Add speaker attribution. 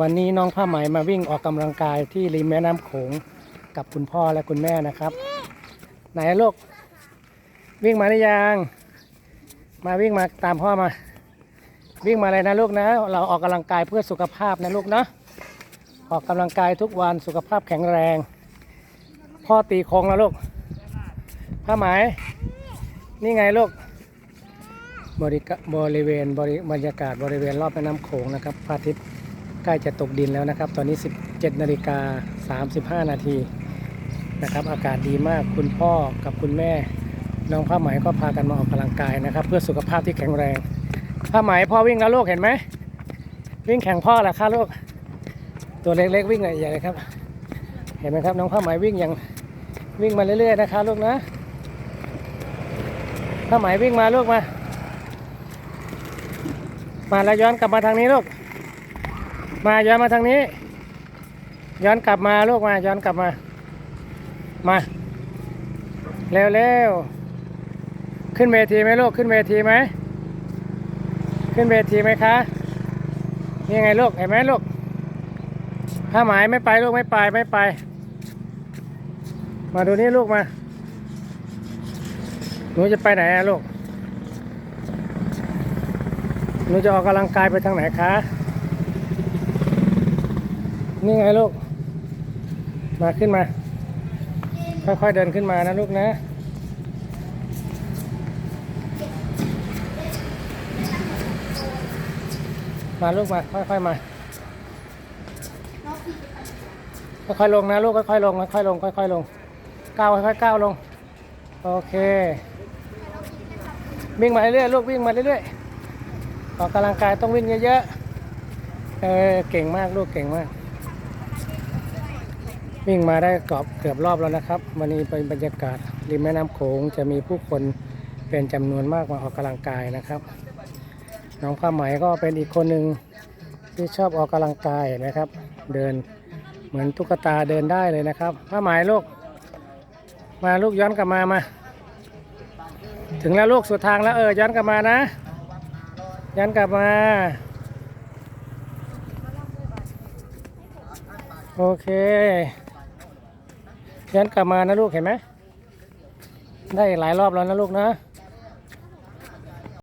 Speaker 1: วันนี้น้องผ้าไหมมาวิ่งออกกำลังกายที่ริมแม่น้ำโขงกับคุณพ่อและคุณแม่นะครับ ไหนลูกวิ่งมาหรือยัง มาวิ่งมาตามพ่อมา วิ่งมาเลยนะลูกนะ เราออกกำลังกายเพื่อสุขภาพนะลูกเนาะออกกำลังกายทุกวันสุขภาพแข็งแรง พ่อตีโค้งแล้วลูกผ้าไหมนี่ไงลูกบริกะบริเวณบริบรรยากาศบริเวณรอบแม่น้ำโขงนะครับพระอาทิตย์ ใกล้จะตกดินแล้วนะครับ ตอนนี้ 17นาฬิกา35 นาทีนะครับ อากาศดีมากคุณพ่อกับคุณแม่ น้องผ้าไหมก็พากันมาออกกำลังกายนะครับ เพื่อสุขภาพที่แข็งแรงผ้าไหมพ่อวิ่งแล้วลูกเห็นไหมวิ่งแข่งพ่อแหละค่ะลูกตัวเล็กๆวิ่งใหญ่เลยครับ เห็นไหมครับน้องผ้าไหมวิ่งอย่างวิ่งมาเรื่อยๆนะคะลูกนะผ้าไหมวิ่งมาลูกมา มาแล้วย้อนกลับมาทางนี้ลูก มาย้อนมาทางนี้ ย้อนกลับมาลูกมา ย้อนกลับมา มาเร็วเร็วขึ้นเวทีไหมลูกขึ้นเวทีไหมขึ้นเวทีไหมคะนี่ไงลูกเห็นไหมลูกถ้าหมายไม่ไปลูกไม่ไปไม่ไป มาดูนี่ลูกมาหนูจะไปไหนอะลูกหนูจะออกกำลังกายไปทางไหนคะ นี่ไงลูก มาขึ้นมา ค่อยๆเดินขึ้นมานะลูกนะ มาลูกมา ค่อยๆมา ค่อยๆลงนะลูก ค่อยๆลง ค่อยๆลง ค่อยๆลง ก้าวค่อยๆก้าวลง โอเค วิ่งมาเรื่อยๆลูกวิ่งมาเรื่อยๆออกกำลังกายต้องวิ่งเยอะๆ เออ เก่งมากลูกเก่งมาก วิ่งมาได้เกือบเกือบรอบแล้วนะครับ วันนี้เป็นบรรยากาศริมแม่น้ำโขงจะมีผู้คนเป็นจำนวนมากมาออกกำลังกายนะครับ น้องผ้าไหมก็เป็นอีกคนหนึ่งที่ชอบออกกำลังกายนะครับ เดินเหมือนตุ๊กตาเดินได้เลยนะครับผ้าไหมลูก มาลูกย้อนกลับมามา ถึงแล้วลูกสุดทางแล้วเออย้อนกลับมานะ ย้อนกลับมาโอเค ย้อนกลับมานะลูกเห็นไหมได้หลายรอบแล้วนะลูกนะ